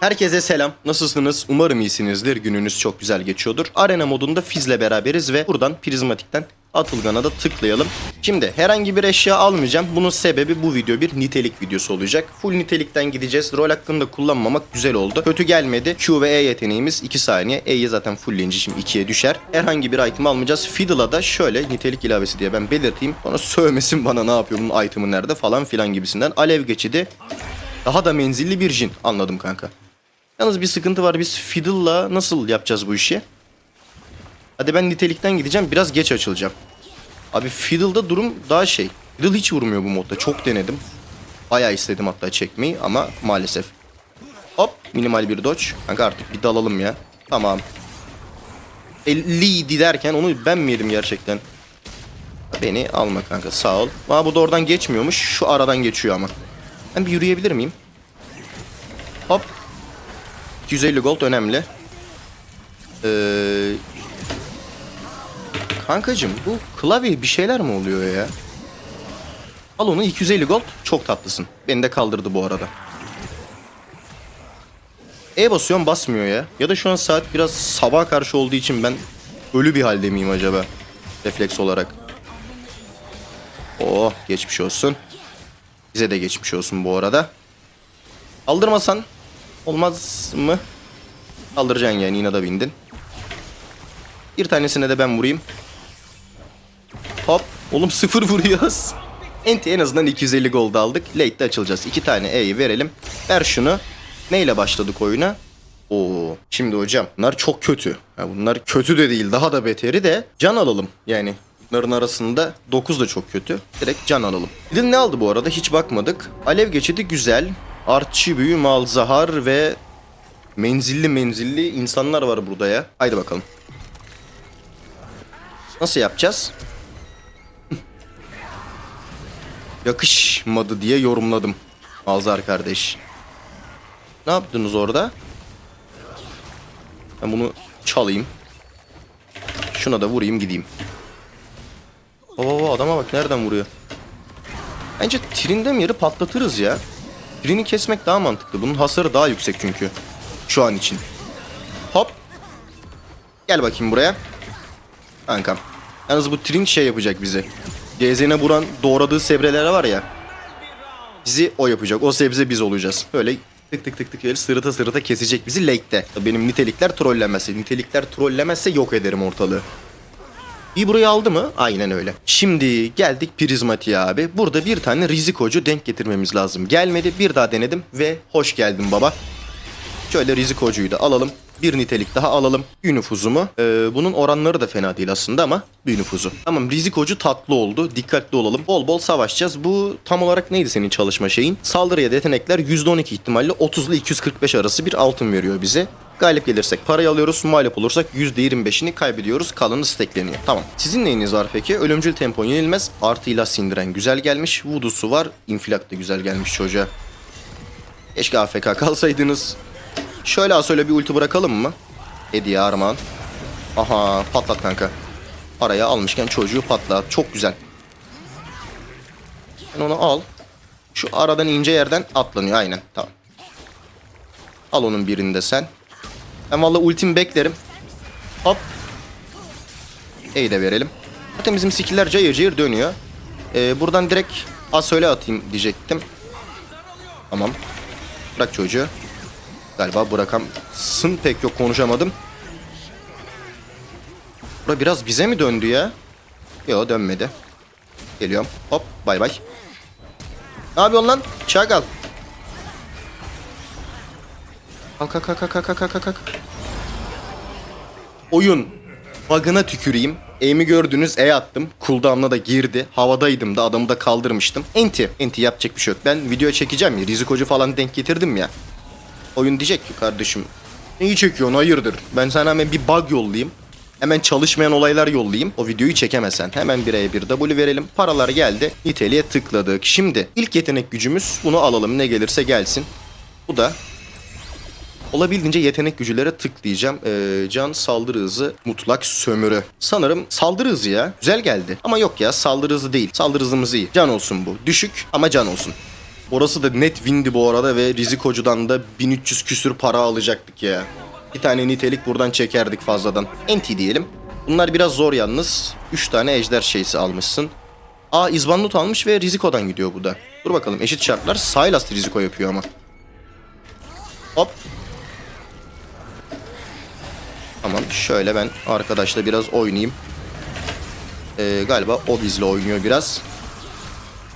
Herkese selam. Nasılsınız? Umarım iyisinizdir. Gününüz çok güzel geçiyordur. Arena modunda Fiz'le beraberiz ve buradan prizmatikten Atılgan'a da tıklayalım. Şimdi herhangi bir eşya almayacağım. Bunun sebebi bu video bir nitelik videosu olacak. Full nitelikten gideceğiz. Rol hakkında kullanmamak güzel oldu. Kötü gelmedi. Q ve E yeteneğimiz 2 saniye. E'yi zaten fullleyince şimdi 2'ye düşer. Herhangi bir item almayacağız. Fiddle'a da şöyle nitelik ilavesi diye ben belirteyim. Sonra sövmesin bana ne yapıyor bunun item'ı nerede falan filan gibisinden. Alev geçidi. Daha da menzilli bir jin. Anladım kanka. Yalnız bir sıkıntı var. Biz Fiddle'la nasıl yapacağız bu işi? Hadi ben nitelikten gideceğim. Biraz geç açılacağım. Abi Fiddle'da durum daha şey. Fiddle hiç vurmuyor bu modda. Çok denedim. Bayağı istedim hatta çekmeyi ama maalesef. Hop minimal bir dodge. Kanka artık bir dalalım ya. Tamam. 50 derken onu ben mi yedim gerçekten? Beni alma kanka sağ ol. Aa bu da oradan geçmiyormuş. Şu aradan geçiyor ama. Ben bir yürüyebilir miyim? Hop 250 gold önemli. Ee, kankacım bu klavye bir şeyler mi oluyor ya? Al onu 250 gold çok tatlısın. Beni de kaldırdı bu arada. E basıyorum basmıyor ya. Ya da şu an saat biraz sabah karşı olduğu için ben ölü bir halde miyim acaba? Refleks olarak. Oh geçmiş olsun. Bize de geçmiş olsun bu arada. Aldırmasan olmaz mı? Kaldıracaksın yani inada bindin. Bir tanesine de ben vurayım. Hop. Oğlum sıfır vuruyoruz. Enti en azından 250 gold aldık. Late'de açılacağız. İki tane E'yi verelim. Ver şunu. Neyle başladık oyuna? Oo. Şimdi hocam bunlar çok kötü. Ha, bunlar kötü de değil daha da beteri de can alalım. Yani bunların arasında 9 da çok kötü. Direkt can alalım. De ne aldı bu arada hiç bakmadık. Alev geçidi güzel. Artçı büyü, malzahar ve menzilli menzilli insanlar var burada ya. Haydi bakalım. Nasıl yapacağız? Yakışmadı diye yorumladım. Malzahar kardeş. Ne yaptınız orada? Ben bunu çalayım. Şuna da vurayım gideyim. Baba adama bak nereden vuruyor. Bence trinde yeri patlatırız ya. Trini kesmek daha mantıklı. Bunun hasarı daha yüksek çünkü. Şu an için. Hop. Gel bakayım buraya. Kankam. Yalnız bu trin şey yapacak bizi. CZ'ne vuran doğradığı sebreler var ya. Bizi o yapacak. O sebze biz olacağız. Böyle tık tık tık tık böyle sırıta sırıta kesecek bizi late'de. Benim nitelikler trollemezse. Nitelikler trollemezse yok ederim ortalığı. Burayı aldı mı? Aynen öyle. Şimdi geldik prizmatiğe abi. Burada bir tane rizikocu denk getirmemiz lazım. Gelmedi bir daha denedim ve hoş geldin baba. Şöyle rizikocuyu da alalım. Bir nitelik daha alalım. Büyü nüfuzumu. Ee, bunun oranları da fena değil aslında ama büyü nüfuzu. Tamam rizikocu tatlı oldu. Dikkatli olalım. Bol bol savaşacağız. Bu tam olarak neydi senin çalışma şeyin? Saldırıya yetenekler %12 ihtimalle 30 ile 245 arası bir altın veriyor bize. Galip gelirsek parayı alıyoruz. Mağlup olursak %25'ini kaybediyoruz. Kalanı stackleniyor. Tamam. Sizin neyiniz var peki? Ölümcül tempo yenilmez. Artıyla sindiren güzel gelmiş. Voodoo'su var. İnfilak da güzel gelmiş çocuğa. Keşke AFK kalsaydınız. Şöyle az öyle bir ulti bırakalım mı? Hediye Armağan. Aha patlat kanka. Parayı almışken çocuğu patlat. Çok güzel. Sen onu al. Şu aradan ince yerden atlanıyor aynen. Tamam. Al onun birini de sen. Ben valla ultimi beklerim. Hop. E'yi de verelim. Zaten bizim skiller cayır cayır dönüyor. Ee, buradan direkt asöle atayım diyecektim. Tamam. Bırak çocuğu. Galiba bırakamsın pek yok konuşamadım. Bura biraz bize mi döndü ya? Yok dönmedi. Geliyorum. Hop bay bay. Ne yapıyorsun lan? Çakal. Kalk kalk kalk kalk kalk kalk kalk. Oyun. Bug'ına tüküreyim. Aim'i gördünüz E attım. Cooldown'la da girdi. Havadaydım da adamı da kaldırmıştım. Enti. Enti yapacak bir şey yok. Ben video çekeceğim ya. Rizikocu falan denk getirdim ya. Oyun diyecek ki kardeşim. Neyi çekiyorsun hayırdır? Ben sana hemen bir bug yollayayım. Hemen çalışmayan olaylar yollayayım. O videoyu çekemesen. Hemen 1'e 1 W verelim. Paralar geldi. Niteliğe tıkladık. Şimdi ilk yetenek gücümüz. Bunu alalım. Ne gelirse gelsin. Bu da Olabildiğince yetenek gücülere tıklayacağım. Ee, can saldırı hızı mutlak sömürü. Sanırım saldırı hızı ya. Güzel geldi. Ama yok ya saldırı hızı değil. Saldırı hızımız iyi. Can olsun bu. Düşük ama can olsun. Orası da net windi bu arada ve Rizikocu'dan da 1300 küsür para alacaktık ya. Bir tane nitelik buradan çekerdik fazladan. Enti diyelim. Bunlar biraz zor yalnız. 3 tane ejder şeysi almışsın. Aa İzbandut almış ve Riziko'dan gidiyor bu da. Dur bakalım eşit şartlar. Sylas Riziko yapıyor ama. Hop. Tamam şöyle ben arkadaşla biraz oynayayım. Ee, galiba o bizle oynuyor biraz.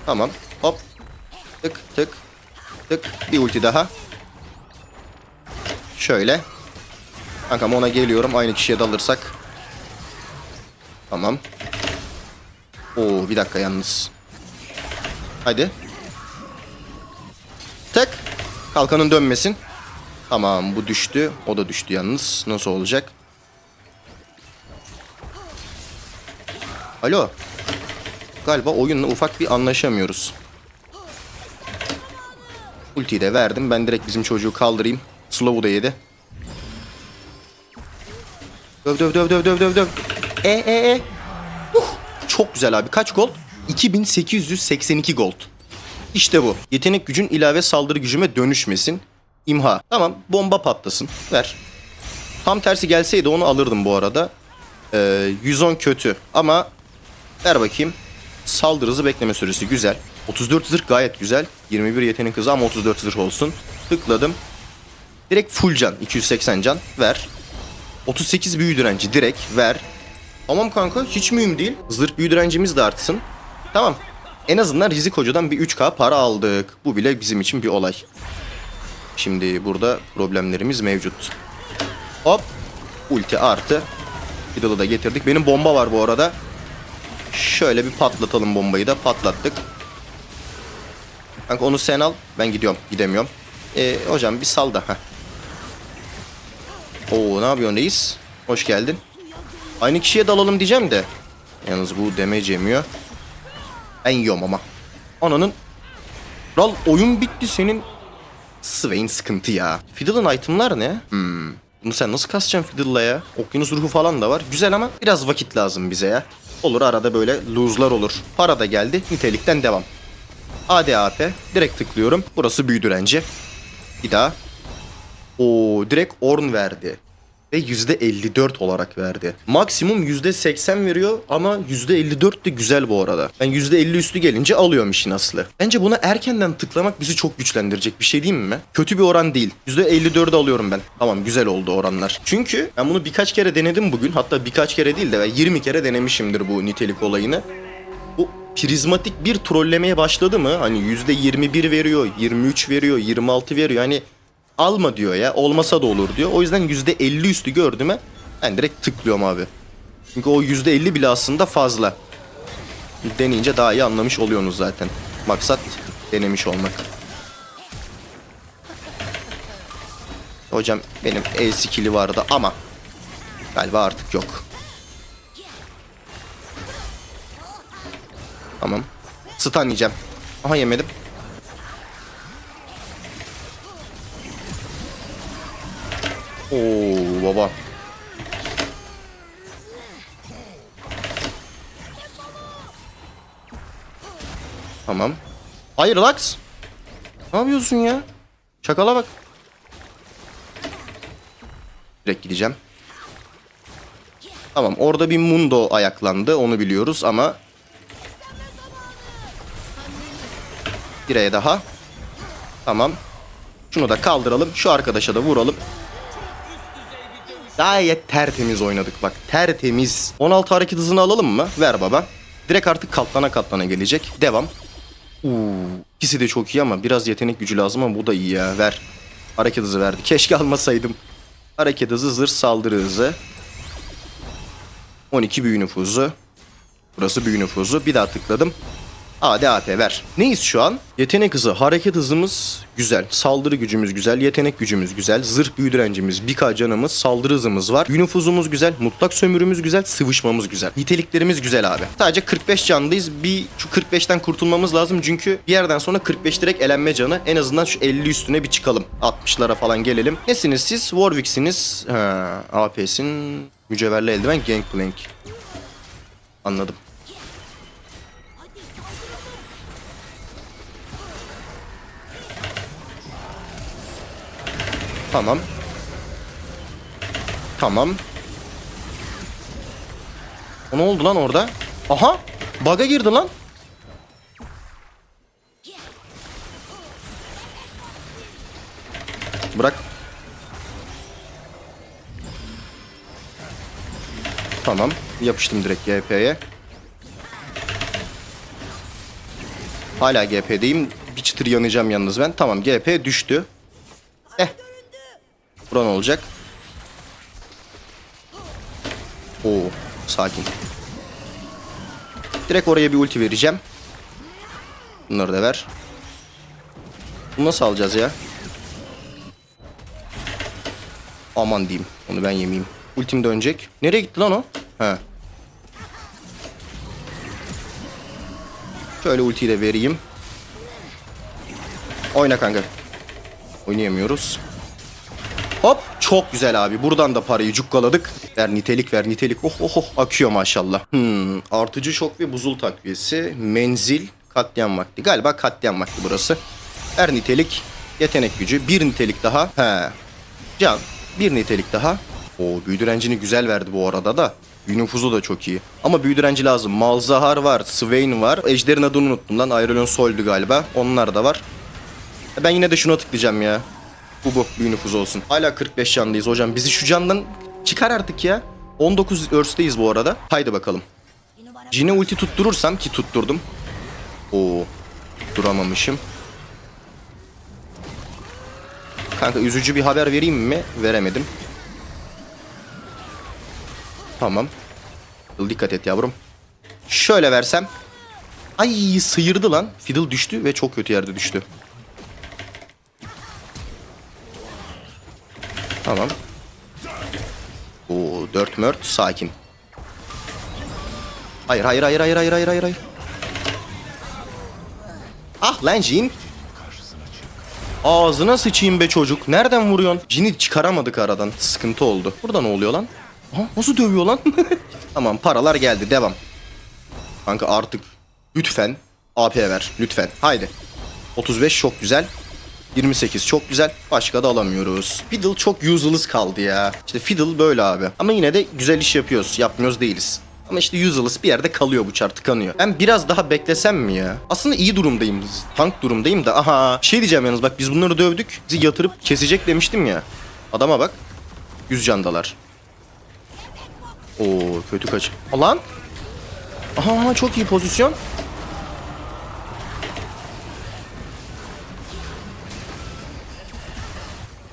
Tamam. Hop. Tık tık. Tık. Bir ulti daha. Şöyle. Kankam ona geliyorum. Aynı kişiye dalırsak. Tamam. Oo bir dakika yalnız. Hadi. Tık. Kalkanın dönmesin. Tamam bu düştü. O da düştü yalnız. Nasıl olacak? Alo. Galiba oyunla ufak bir anlaşamıyoruz. Ultiyi de verdim. Ben direkt bizim çocuğu kaldırayım. Slow'u da yedi. Döv döv döv döv döv döv döv. E e e. Uh, çok güzel abi. Kaç gold? 2882 gold. İşte bu. Yetenek gücün ilave saldırı gücüme dönüşmesin. İmha. Tamam bomba patlasın. Ver. Tam tersi gelseydi onu alırdım bu arada. Ee, 110 kötü ama ver bakayım. Saldırı hızı bekleme süresi güzel. 34 zırh gayet güzel. 21 yetenek hızı ama 34 zırh olsun. Tıkladım. Direkt full can. 280 can. Ver. 38 büyü direnci direkt ver. Tamam kanka hiç mühim değil. Zırh büyü direncimiz de artsın. Tamam. En azından Rizik Hoca'dan bir 3K para aldık. Bu bile bizim için bir olay. Şimdi burada problemlerimiz mevcut. Hop. Ulti artı. Fiddle'ı da getirdik. Benim bomba var bu arada. Şöyle bir patlatalım bombayı da. Patlattık. Kanka onu sen al. Ben gidiyorum. Gidemiyorum. Ee, hocam bir sal da. Oo ne yapıyorsun reis? Hoş geldin. Aynı kişiye dalalım diyeceğim de. Yalnız bu damage yemiyor. Ben yiyorum ama. Ananın. Kral oyun bitti senin. Swain sıkıntı ya. Fiddle'ın itemlar ne? Hmm. Bunu sen nasıl kasacaksın Fiddle'la ya? Okyanus ruhu falan da var. Güzel ama biraz vakit lazım bize ya. Olur arada böyle lose'lar olur. Para da geldi. Nitelikten devam. ADAP. Direkt tıklıyorum. Burası büyü direnci. Bir daha. Oo direkt Orn verdi. Ve %54 olarak verdi. Maksimum %80 veriyor ama %54 de güzel bu arada. Ben %50 üstü gelince alıyorum işin aslı. Bence buna erkenden tıklamak bizi çok güçlendirecek bir şey değil mi? Kötü bir oran değil. %54'ü alıyorum ben. Tamam güzel oldu oranlar. Çünkü ben bunu birkaç kere denedim bugün. Hatta birkaç kere değil de ben 20 kere denemişimdir bu nitelik olayını. Bu prizmatik bir trollemeye başladı mı? Hani %21 veriyor, 23 veriyor, 26 veriyor. Hani alma diyor ya. Olmasa da olur diyor. O yüzden %50 üstü gördü mü ben direkt tıklıyorum abi. Çünkü o %50 bile aslında fazla. Deneyince daha iyi anlamış oluyorsunuz zaten. Maksat denemiş olmak. Hocam benim el skill'i vardı ama galiba artık yok. Tamam. Stun yiyeceğim. Aha yemedim. Hayır Lux. Ne yapıyorsun ya? Çakala bak. Direkt gideceğim. Tamam orada bir Mundo ayaklandı onu biliyoruz ama Bireye daha. Tamam. Şunu da kaldıralım. Şu arkadaşa da vuralım. Gayet tertemiz oynadık bak. Tertemiz. 16 hareket hızını alalım mı? Ver baba. Direkt artık katlana katlana gelecek. Devam. Uuu. İkisi de çok iyi ama biraz yetenek gücü lazım ama bu da iyi ya. Ver. Hareket hızı verdi. Keşke almasaydım. Hareket hızı, zırh saldırı hızı. 12 büyü nüfuzu. Burası büyü nüfuzu. Bir daha tıkladım. ADAP ver. Neyiz şu an? Yetenek hızı, hareket hızımız güzel. Saldırı gücümüz güzel, yetenek gücümüz güzel. Zırh büyü direncimiz, 1K canımız, saldırı hızımız var. Nüfuzumuz güzel, mutlak sömürümüz güzel, sıvışmamız güzel. Niteliklerimiz güzel abi. Sadece 45 candayız. Bir şu 45'ten kurtulmamız lazım çünkü bir yerden sonra 45 direkt elenme canı. En azından şu 50 üstüne bir çıkalım. 60'lara falan gelelim. Nesiniz siz? Warwick'siniz. Ha, AP'sin. Mücevherli eldiven, Gangplank. Anladım. Tamam. Tamam. O ne oldu lan orada? Aha! Bug'a girdi lan. Bırak. Tamam. Yapıştım direkt GP'ye. Hala GP'deyim. Bir çıtır yanacağım yalnız ben. Tamam GP düştü. Buran olacak. Oo, sakin. Direkt oraya bir ulti vereceğim. Bunları da ver. Bunu nasıl alacağız ya? Aman diyeyim. Onu ben yemeyeyim. Ultim dönecek. Nereye gitti lan o? He. Şöyle ultiyi de vereyim. Oyna kanka. Oynayamıyoruz. Çok güzel abi. Buradan da parayı cukkaladık. Ver nitelik ver nitelik. Oh oh oh akıyor maşallah. Hmm, artıcı şok ve buzul takviyesi. Menzil katliam vakti. Galiba katliam vakti burası. Ver nitelik. Yetenek gücü. Bir nitelik daha. He. Can. Bir nitelik daha. O büyü direncini güzel verdi bu arada da. Büyü nüfuzu da çok iyi. Ama büyü direnci lazım. Malzahar var. Swain var. Ejder'in adını unuttum lan. Ayrılon Sol'du galiba. Onlar da var. Ben yine de şuna tıklayacağım ya. Bu bu büyü nüfuzu olsun. Hala 45 candayız hocam. Bizi şu candan çıkar artık ya. 19 Earth'teyiz bu arada. Haydi bakalım. Jin'e ulti tutturursam ki tutturdum. Oo. Duramamışım. Kanka üzücü bir haber vereyim mi? Veremedim. Tamam. Dikkat et yavrum. Şöyle versem. Ay sıyırdı lan. Fiddle düştü ve çok kötü yerde düştü. Tamam. Oo 4 mört sakin. Hayır hayır hayır hayır hayır hayır hayır hayır. Ah lan Jin. Ağzına sıçayım be çocuk. Nereden vuruyorsun? Jin'i çıkaramadık aradan. Sıkıntı oldu. Burada ne oluyor lan? Aha, nasıl dövüyor lan? tamam paralar geldi devam. Kanka artık lütfen AP ver lütfen. Haydi. 35 çok güzel. 28 çok güzel. Başka da alamıyoruz. Fiddle çok useless kaldı ya. İşte Fiddle böyle abi. Ama yine de güzel iş yapıyoruz. Yapmıyoruz değiliz. Ama işte useless bir yerde kalıyor bu çar tıkanıyor. Ben biraz daha beklesem mi ya? Aslında iyi durumdayım. Tank durumdayım da. Aha. Şey diyeceğim yalnız bak biz bunları dövdük. Bizi yatırıp kesecek demiştim ya. Adama bak. 100 candalar. Oo kötü kaç. Alan. Aha çok iyi pozisyon.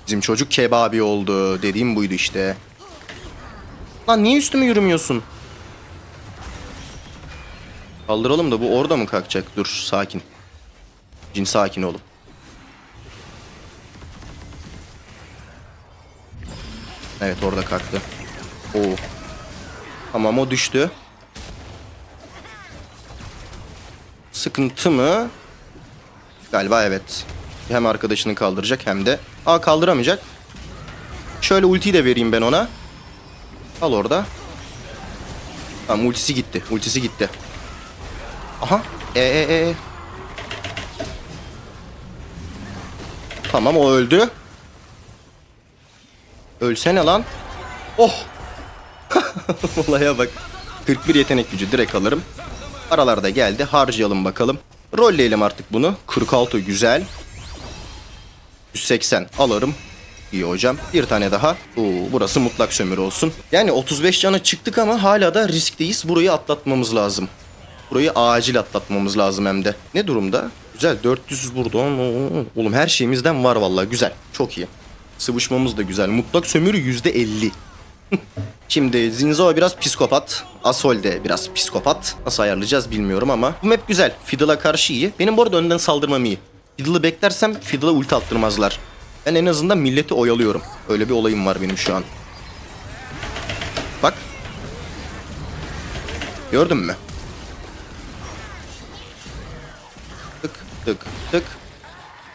Bizim çocuk kebabi oldu. Dediğim buydu işte. Lan niye üstüme yürümüyorsun? Kaldıralım da bu orada mı kalkacak? Dur sakin. Cin sakin oğlum. Evet orada kalktı. Oo. Tamam o düştü. Sıkıntı mı? Galiba evet. Hem arkadaşını kaldıracak hem de... Aa kaldıramayacak. Şöyle ultiyi de vereyim ben ona. Al orada. Tamam ultisi gitti. Ultisi gitti. Aha. E e e. Tamam o öldü. Ölsene lan. Oh. Olaya bak. 41 yetenek gücü direkt alırım. Aralarda geldi. Harcayalım bakalım. Rolleyelim artık bunu. 46 güzel. 180 alırım. İyi hocam. Bir tane daha. Oo, burası mutlak sömürü olsun. Yani 35 cana çıktık ama hala da riskteyiz. Burayı atlatmamız lazım. Burayı acil atlatmamız lazım hem de. Ne durumda? Güzel 400 buradan. Oo, Oğlum her şeyimizden var vallahi güzel. Çok iyi. Sıvışmamız da güzel. Mutlak sömürü %50. Şimdi Zinzao biraz psikopat. Asol de biraz psikopat. Nasıl ayarlayacağız bilmiyorum ama. Bu map güzel. Fiddle'a karşı iyi. Benim bu arada önden saldırmam iyi. Fiddle'ı beklersem Fiddle'a ulti attırmazlar. Ben en azından milleti oyalıyorum. Öyle bir olayım var benim şu an. Bak. Gördün mü? Tık tık tık.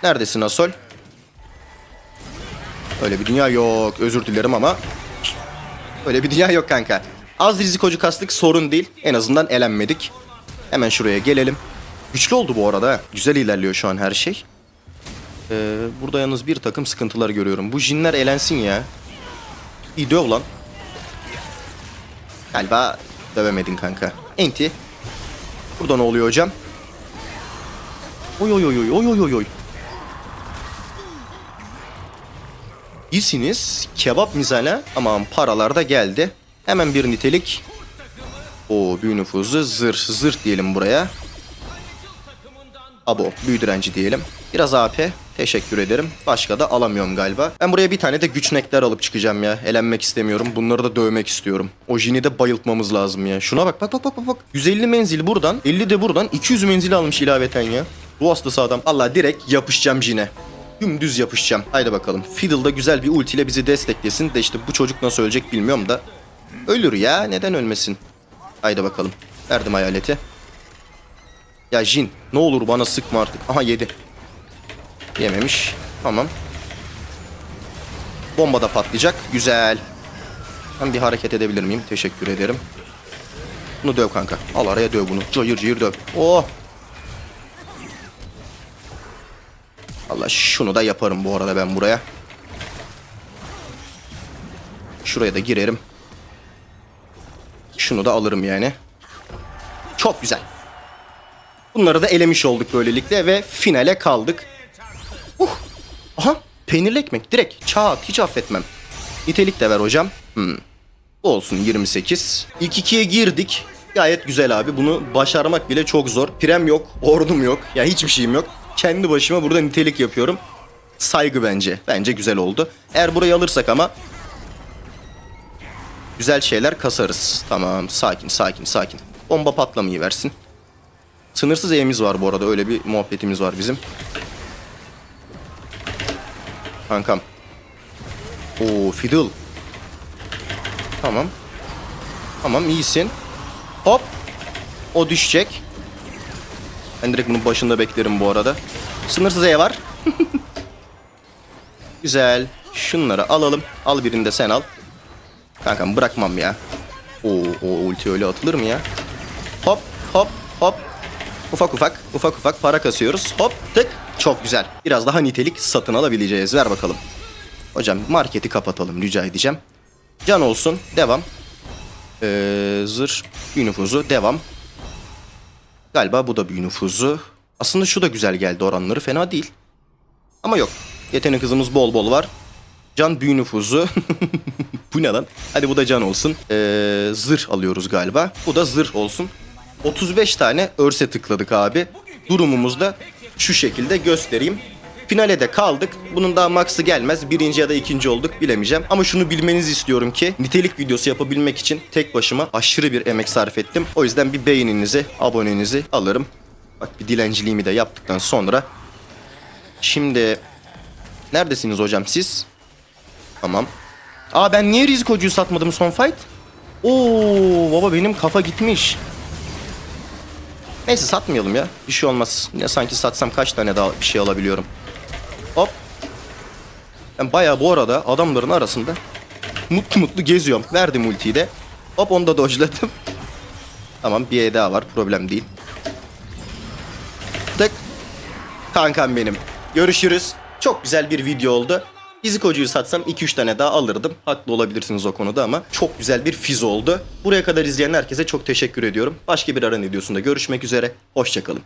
Neredesin Asol? Öyle bir dünya yok. Özür dilerim ama Öyle bir dünya yok kanka. Az rizikocu kastık sorun değil. En azından elenmedik. Hemen şuraya gelelim. Güçlü oldu bu arada. Güzel ilerliyor şu an her şey. Ee, burada yalnız bir takım sıkıntılar görüyorum. Bu jinler elensin ya. İyi döv lan. Galiba dövemedin kanka. Enti. Burada ne oluyor hocam? Oy oy oy oy oy oy oy. İyisiniz. Kebap misale. Aman paralar da geldi. Hemen bir nitelik. O büyü nüfuzu zırh zırh diyelim buraya. Abo büyü direnci diyelim. Biraz AP. Teşekkür ederim. Başka da alamıyorum galiba. Ben buraya bir tane de güçnekler alıp çıkacağım ya. Elenmek istemiyorum. Bunları da dövmek istiyorum. O jini de bayıltmamız lazım ya. Şuna bak bak bak bak bak, bak. 150 menzil buradan. 50 de buradan. 200 menzil almış ilaveten ya. Bu hastası adam. Allah direkt yapışacağım jine. Dümdüz yapışacağım. Haydi bakalım. Fiddle da güzel bir ultiyle bizi desteklesin. De işte bu çocuk nasıl ölecek bilmiyorum da. Ölür ya. Neden ölmesin? Haydi bakalım. Verdim hayaleti. Ya Jin ne olur bana sıkma artık. Aha yedi. Yememiş. Tamam. Bomba da patlayacak. Güzel. Ben bir hareket edebilir miyim? Teşekkür ederim. Bunu döv kanka. Al araya döv bunu. Cayır cayır döv. Oh. Allah şunu da yaparım bu arada ben buraya. Şuraya da girerim. Şunu da alırım yani. Çok güzel. Bunları da elemiş olduk böylelikle ve finale kaldık. Uh. Aha peynirli ekmek direkt çat hiç affetmem. Nitelik de ver hocam. Hmm. Olsun 28. İlk ikiye girdik. Gayet güzel abi. Bunu başarmak bile çok zor. Prem yok, ordum yok. Ya hiçbir şeyim yok. Kendi başıma burada nitelik yapıyorum. Saygı bence. Bence güzel oldu. Eğer burayı alırsak ama güzel şeyler kasarız. Tamam sakin sakin sakin. Bomba patlamayı versin. Sınırsız E'miz var bu arada. Öyle bir muhabbetimiz var bizim. Kankam. Oo Fiddle. Tamam. Tamam iyisin. Hop. O düşecek. Ben direkt bunun başında beklerim bu arada. Sınırsız E var. Güzel. Şunları alalım. Al birini de sen al. Kankam bırakmam ya. Oo, o ulti öyle atılır mı ya? Hop hop. Ufak ufak ufak ufak para kasıyoruz. Hop tık. Çok güzel. Biraz daha nitelik satın alabileceğiz. Ver bakalım. Hocam marketi kapatalım rica edeceğim. Can olsun. Devam. Ee, zırh büyü nüfuzu. Devam. Galiba bu da büyü nüfuzu. Aslında şu da güzel geldi oranları. Fena değil. Ama yok. Yetenek hızımız bol bol var. Can büyü nüfuzu. bu ne lan? Hadi bu da can olsun. Ee, zırh alıyoruz galiba. Bu da zırh olsun. 35 tane örse tıkladık abi. Durumumuz da şu şekilde göstereyim. Finale de kaldık. Bunun daha max'ı gelmez. Birinci ya da ikinci olduk bilemeyeceğim. Ama şunu bilmenizi istiyorum ki nitelik videosu yapabilmek için tek başıma aşırı bir emek sarf ettim. O yüzden bir beğeninizi, abonenizi alırım. Bak bir dilenciliğimi de yaptıktan sonra. Şimdi neredesiniz hocam siz? Tamam. Aa ben niye rizikocuyu satmadım son fight? Oo baba benim kafa gitmiş. Neyse satmayalım ya. Bir şey olmaz. Ne sanki satsam kaç tane daha bir şey alabiliyorum. Hop. Ben bayağı bu arada adamların arasında mutlu mutlu geziyorum. Verdim ultiyi de. Hop onu da dojladım. Tamam bir E daha var. Problem değil. Tık. Kankam benim. Görüşürüz. Çok güzel bir video oldu. Fizikocuyu satsam 2-3 tane daha alırdım. Haklı olabilirsiniz o konuda ama çok güzel bir fiz oldu. Buraya kadar izleyen herkese çok teşekkür ediyorum. Başka bir aran videosunda görüşmek üzere. Hoşçakalın.